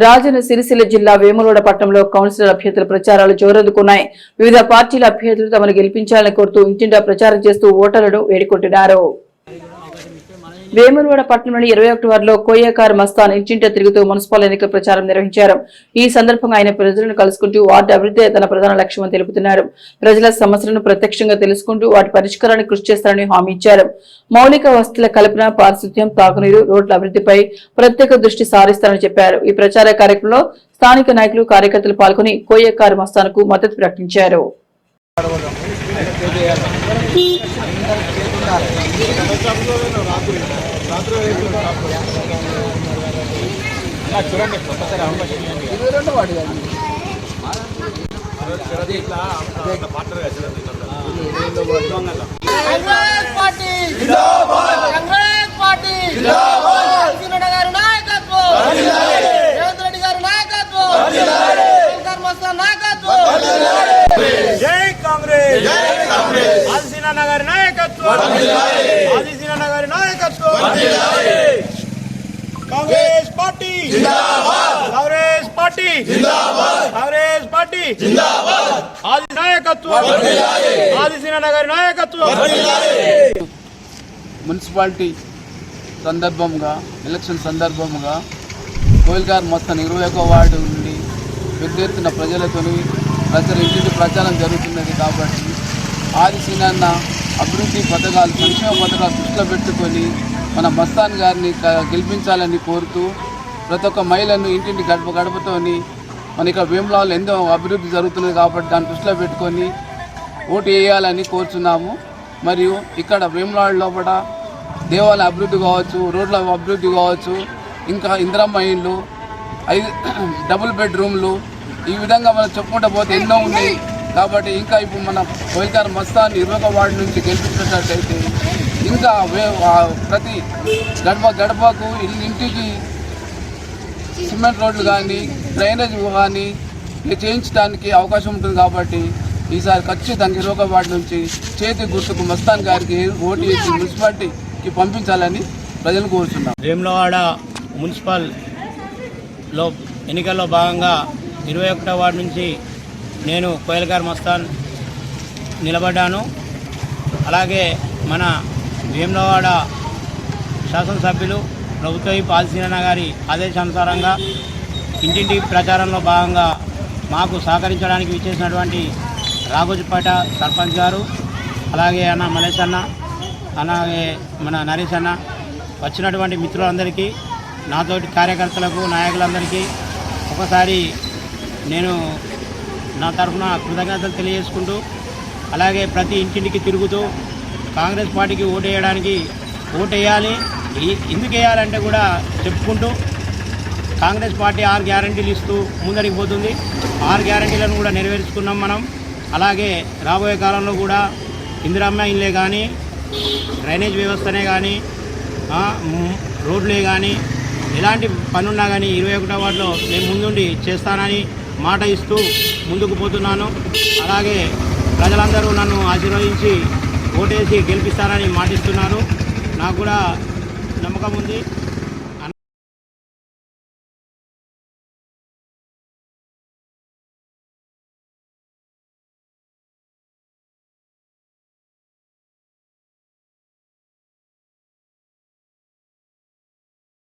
రాజన్న సిరిసిల్ల జిల్లా వేములవాడ పట్టణంలో కౌన్సిలర్ అభ్యర్థుల ప్రచారాలు జోరందుకున్నాయి వివిధ పార్టీల అభ్యర్థులు తమను గెలిపించాలని కోరుతూ ఇంటింటా ప్రచారం చేస్తూ ఓటర్లను వేడుకుంటున్నారు. వేములవాడ పట్టణంలోని ఇరవై ఒకటి వారిలో కోయకార్ మస్తాన్ ఇంటింటా తిరుగుతూ మున్సిపల్ ఎన్నికల ప్రచారం నిర్వహించారు. ఈ సందర్భంగా ఆయన ప్రజలను కలుసుకుంటూ వార్డు అభివృద్ధి తన ప్రధాన లక్ష్యమని తెలుపుతున్నారు. ప్రజల సమస్యలను ప్రత్యక్షంగా తెలుసుకుంటూ వాటి పరిష్కారానికి కృషి చేస్తారని హామీ ఇచ్చారు. మౌలిక వసతుల కల్పన పారిశుద్ధ్యం తాగునీరు రోడ్ల అభివృద్ధిపై ప్రత్యేక దృష్టి సారిస్తారని చెప్పారు. ఈ ప్రచార కార్యక్రమంలో స్థానిక నాయకులు కార్యకర్తలు పాల్గొని కోయకార్ మస్తాన్కు మద్దతు ప్రకటించారు. కాంగ్రెస్ పార్టీ. కాంగ్రెస్ పార్టీ కిషన్ గారి నాయకత్వం రేవంత్ రెడ్డి గారి నాయకత్వం శంకర్ మస్తాన్ నాయకత్వం జై కాంగ్రెస్ జై ఆదిశీన నగర్ నాయకత్వం. ఆదిశీన నగర్ నాయకత్వం. Congress party. Congress party. Congress party. ఆది నాయకత్వం. ఆదిశీన నగర్ నాయకత్వం. మున్సిపాలిటీ సందర్భంగా ఎలక్షన్ సందర్భంగా కోయిల్గార్ మొత్తం ఇరవై ఒక వార్డు నుండి పెద్ద ఎత్తున ప్రజలతోని ప్రచార ఇంటింటి ప్రచారం జరుగుతున్నది కాబట్టి ఆదిశీనన్న అభివృద్ధి పథకాలు సంక్షేమ పథకాలు దృష్టిలో పెట్టుకొని మన మస్తాన్ గారిని గెలిపించాలని కోరుతూ ప్రతి ఒక్క మహిళను ఇంటింటి గడప గడపతోని మన ఇక్కడ భీమలాలో ఎంతో అభివృద్ధి జరుగుతున్నది కాబట్టి దాన్ని దృష్టిలో పెట్టుకొని ఓటు వేయాలని కోరుచున్నాము. మరియు ఇక్కడ వేములాడు లోపల దేవాలయ అభివృద్ధి కావచ్చు రోడ్ల అభివృద్ధి కావచ్చు ఇంకా ఇందిరమ్మ ఇండ్లు ఐదు డబుల్ బెడ్రూమ్లు ఈ విధంగా మనం చెప్పుకుంటూ పోతే ఎన్నో ఉన్నాయి. కాబట్టి ఇంకా ఇప్పుడు మన కోయిల్కార్ మస్తాన్ ఇరవై ఒక వార్డు నుంచి గెలిపించినట్టయితే ఇంకా వే- ప్రతి గడప గడపకు ఇంటికి సిమెంట్ రోడ్లు కానీ డ్రైనేజ్ కానీ చేయించడానికి అవకాశం ఉంటుంది కాబట్టి ఈసారి ఖచ్చితంగా ఇరవై వార్డు నుంచి చేతి గుర్తుకు మస్తాన్ గారికి ఓటు వేసి మున్సిపాలిటీకి పంపించాలని ప్రజలు కోరుతున్నాం వేములవాడ మున్సిపల్లో ఎన్నికల్లో భాగంగా ఇరవై ఒకటో వార్డు నుంచి నేను కోయల్గార్ మస్తాన్ నిలబడ్డాను. అలాగే మన వేములవాడ శాసనసభ్యులు ప్రభుత్వ పాలసీన గారి ఆదేశానుసారంగా ఇంటింటి ప్రచారంలో భాగంగా మాకు సహకరించడానికి విచ్చేసినటువంటి రాఘోజుపేట సర్పంచ్ గారు అలాగే అన్న మలేష్ అన్న అలాగే మన నరేష్ అన్న వచ్చినటువంటి మిత్రులందరికీ నాతోటి కార్యకర్తలకు నాయకులందరికీ ఒకసారి నేను నా తరఫున కృతజ్ఞతలు తెలియజేసుకుంటూ అలాగే ప్రతి ఇంటింటికి తిరుగుతూ కాంగ్రెస్ పార్టీకి ఓటేయడానికి వేయడానికి వేయాలి ఎందుకు వేయాలంటే కూడా చెప్పుకుంటూ కాంగ్రెస్ పార్టీ ఆరు గ్యారంటీలు ఇస్తూ ముందరికి పోతుంది. ఆరు గ్యారంటీలను కూడా నెరవేర్చుకున్నాం మనం. అలాగే రాబోయే కాలంలో కూడా ఇందిరామ్మ ఇల్లే కానీ డ్రైనేజ్ వ్యవస్థనే కానీ రోడ్లే కానీ ఎలాంటి పనున్నా కానీ ఇరవై ఒకటో వాటిలో నేను ముందుండి చేస్తానని మాట ఇస్తూ ముందుకు పోతున్నాను. అలాగే ప్రజలందరూ నన్ను ఆశీర్వదించి ఓటేసి గెలిపిస్తారని మాటిస్తున్నారు. నాకు కూడా నమ్మకం ఉంది.